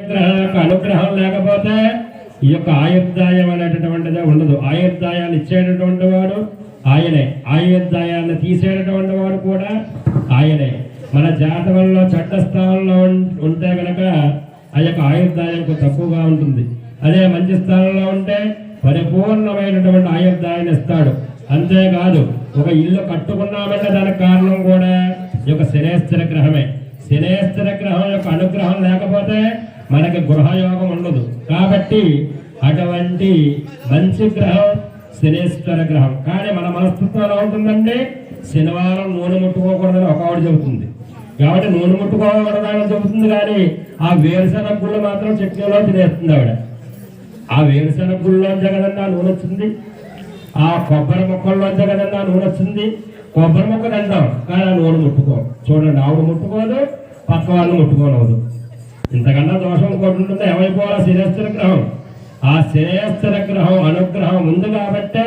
అనుగ్రహం యొక్క అనుగ్రహం లేకపోతే ఈ యొక్క ఆయుర్దాయం అనేటటువంటిదే ఉండదు. ఆయుర్దాయాన్ని ఇచ్చేటటువంటి వాడు ఆయనే. ఆయుర్దాయాన్ని తీసేటటువంటి వాడు కూడా ఆయనే. మన జాతకంలో చట్ట స్థానంలో ఉంటే గనక ఆ యొక్క ఆయుర్దాయం తక్కువగా ఉంటుంది. అదే మంచి స్థానంలో ఉంటే పరిపూర్ణమైనటువంటి ఆయుర్దాయాన్ని ఇస్తాడు. అంతేకాదు ఒక ఇల్లు కట్టుకున్నామంటే దానికి కారణం కూడా ఈ యొక్క శనేశ్వర గ్రహమే. శనేశ్వర గ్రహం యొక్క అనుగ్రహం లేకపోతే మనకి గృహయోగం ఉండదు. కాబట్టి అటువంటి మంచి గ్రహం శనేశ్వర గ్రహం. కానీ మన మనస్తత్వం ఎలా ఉంటుందండి? శనివారం నూనె ముట్టుకోకూడదని ఒక ఆవిడ చెబుతుంది. కాబట్టి నూనె ముట్టుకోకూడదని చెబుతుంది కానీ ఆ వేరుశనగ గుళ్ళు మాత్రం చట్నీలో తినేస్తుంది ఆవిడ. ఆ వేరుశనగ గుళ్ళలోంచే నూనె వచ్చింది. ఆ కొబ్బరి మొక్కల్లో కదండి నూనె వచ్చింది. కొబ్బరి మొక్క తింటాం కానీ ఆ నూనె ముట్టుకో. చూడండి ఆవిడ ముట్టుకోదు పక్క వాళ్ళు ముట్టుకోనవదు. ఇంతకన్నా దోషం ఇంకోటి ఉంటుంది? ఏమైపోవాలా? శనేశ్వర గ్రహం. ఆ శనేశ్వర గ్రహం అనుగ్రహం ఉంది కాబట్టే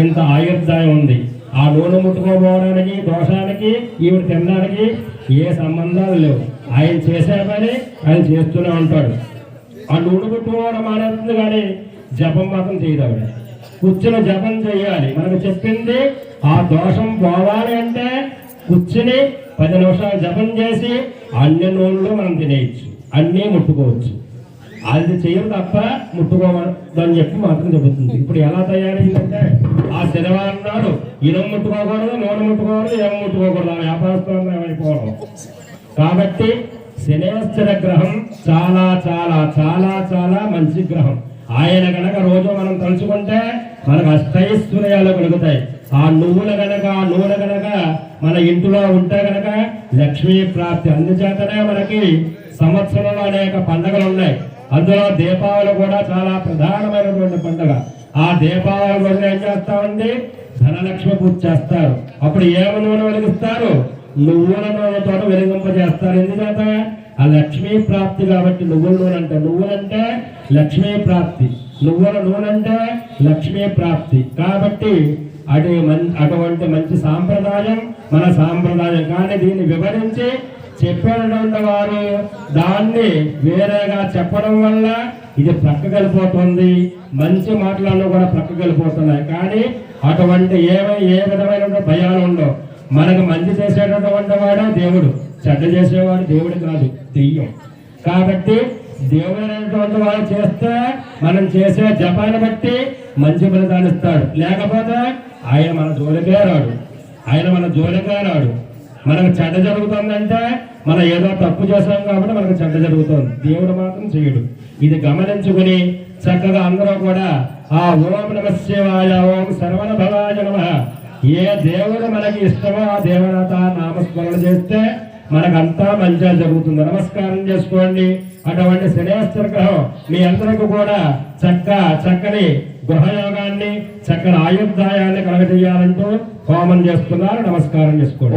ఇంత ఆయుర్దాయం ఉంది. ఆ నూనె ముట్టుకోపోవడానికి దోషానికి ఈవిడ తినడానికి ఏ సంబంధాలు లేవు. ఆయన చేసే పని ఆయన చేస్తూనే ఉంటాడు. ఆ నూనె ముట్టుకోవడం మానేస్తుంది కానీ జపం మాత్రం చేయదు ఆవిడ కూర్చుని జపం చేయాలి మనకు చెప్పింది ఆ దోషం పోవాలి అంటే కూర్చుని పది నిమిషాలు జపం చేసి అన్ని నూనెలు మనం తినేయచ్చు అన్నీ ముట్టుకోవచ్చు అది చేయడం తప్ప ముట్టుకోవద్దు అని చెప్పి మాత్రం చెబుతుంది ఇప్పుడు ఎలా తయారైందంటే ఆ శనివారం నాడు ఇనం ముట్టుకోకూడదు నూనె ముట్టుకోకూడదు ఏం ముట్టుకోకూడదు ఆ వ్యాపారస్తులు అయిపోవడం కాబట్టి శనేశ్వర గ్రహం చాలా చాలా చాలా చాలా మంచి గ్రహం. ఆయన గనక రోజు మనం తలుచుకుంటే మనకు అష్టైశ్వర్యాలు కలుగుతాయి. ఆ నువ్వుల గనక ఆ నూనె గనక మన ఇంటిలో ఉంటే గనక లక్ష్మీ ప్రాప్తి. అందుచేతనే మనకి సంవత్సరంలో అనేక పండుగలు ఉన్నాయి. అందులో దీపావళి కూడా చాలా ప్రధానమైనటువంటి పండుగ. ఆ దీపావళి రోజున ఏం చేస్తామండి ధనలక్ష్మి పూజ చేస్తారు. అప్పుడు ఏమ నూనె వెలిగిస్తారు? నువ్వుల నూనెతో వెలిగింపజేస్తారు. ఎందుచేత? ఆ లక్ష్మీ ప్రాప్తి కాబట్టి నువ్వుల నూనె అంటే. నువ్వులంటే లక్ష్మీ ప్రాప్తి. నువ్వుల నూనె అంటే లక్ష్మీ ప్రాప్తి. కాబట్టి అటు మం- అటువంటి మంచి సాంప్రదాయం మన సాంప్రదాయం. కానీ దీన్ని వివరించి చెప్పేటటువంటి వారు దాన్ని వేరేగా చెప్పడం వల్ల ఇది ప్రక్కగలిపోతుంది మంచి మాటలన్నీ కూడా ప్రక్కగలిపోతున్నాయి కానీ అటువంటి ఏవై ఏ విధమైన భయాలు ఉండవు మనకు మంచి చేసేటటువంటి వాడే దేవుడు. చెడ్డ చేసేవాడు దేవుడు కాదు దెయ్యం. కాబట్టి దేవుడు అనేటువంటి వాడు చేస్తే మనం చేసే జపాన్ని బట్టి మంచి ఫలితాలు ఇస్తాడు. లేకపోతే ఆయన మన జోలికే రాడు. ఆయన మన జోలికే రాడు. మనకు చెడ్డ జరుగుతుందంటే మనం ఏదో తప్పు చేసాం కాబట్టి మనకు చెడ్డ జరుగుతుంది. దేవుడు మాత్రం చేయడు. ఇది గమనించుకుని చక్కగా అందరూ కూడా ఆ ఓం నమ శివాయ ఓం సర్వణ భవాయ నమ. ఏ దేవుడు మనకి ఇష్టమో ఆ దేవత నామస్మరణ చేస్తే మనకంతా మంచిగా జరుగుతుంది. నమస్కారం చేసుకోండి. అటువంటి శనేశ్వర గ్రహం మీ అందరికీ కూడా చక్క చక్కని గృహయోగాన్ని చక్కని ఆయుర్దాయాన్ని కలగజేయాలంటూ హోమం చేస్తున్నారు. నమస్కారం చేసుకోండి.